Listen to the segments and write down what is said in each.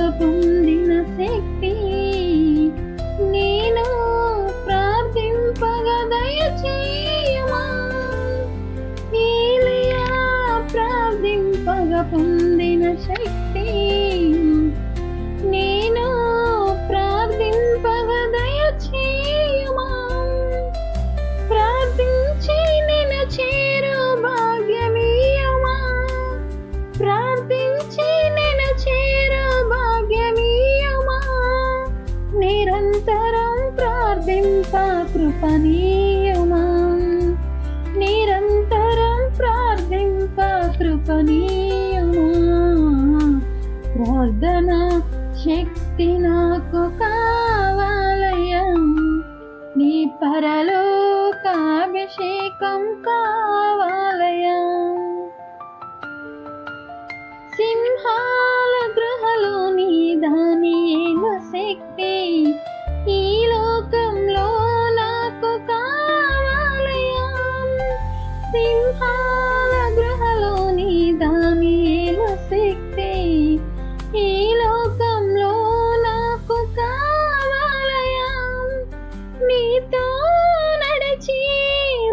ప్రార్థింపగ పొందిన శక్తి నేను ప్రార్థింపగ దయచేయమా ప్రార్థింపగ పొందిన శక్తి కృపణీయమా నిరంతరం ప్రార్థింప కృపణీయమా ప్రార్థన శక్తి నాకు కావాలయం నీ పరలోకాభిషేకం కా సింహాల గృహలో నీ దానియేల శక్తి ఈ లోకంలో నాకు కావాలయా. నీతో నడిచి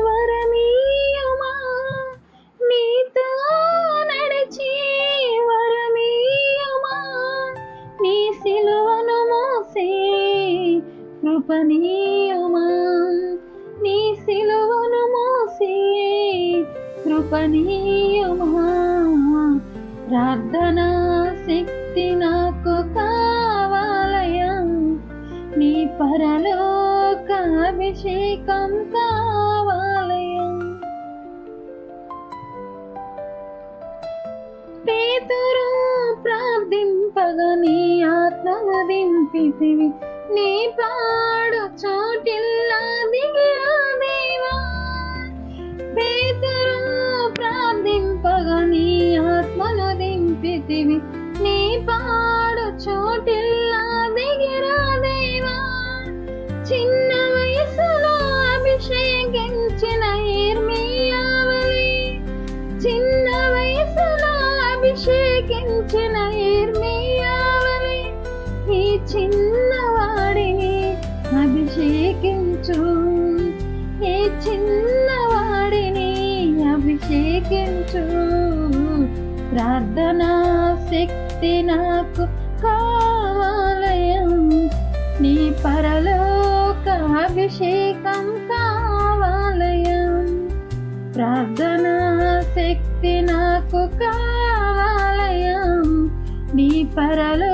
వరమీయమా. నీతో నడిచి వరమీయమా. నీ సిలువను మోసే కృపణీయమా. కృపణీయమా ప్రార్థనా శక్తి నాకు కావాలయా నీ పరలోక అభిషేకం కావాలయా పేతురు ప్రార్థింపగా నీ ఆత్మను దింపితివి. నీ పాడు చోటిల్లా దిగిరా ఉంచిన ఇర్మియావని ఈ చిన్నవాడిని అభిషేకించు. ఈ చిన్నవాడిని అభిషేకించు? ప్రార్థనా శక్తి నాకు కావాలయం. నీ పరలోక అభిషేకం కావాలయం. ప్రార్థనా శక్తి నాకు కా నీ పరలోక అభిషేకం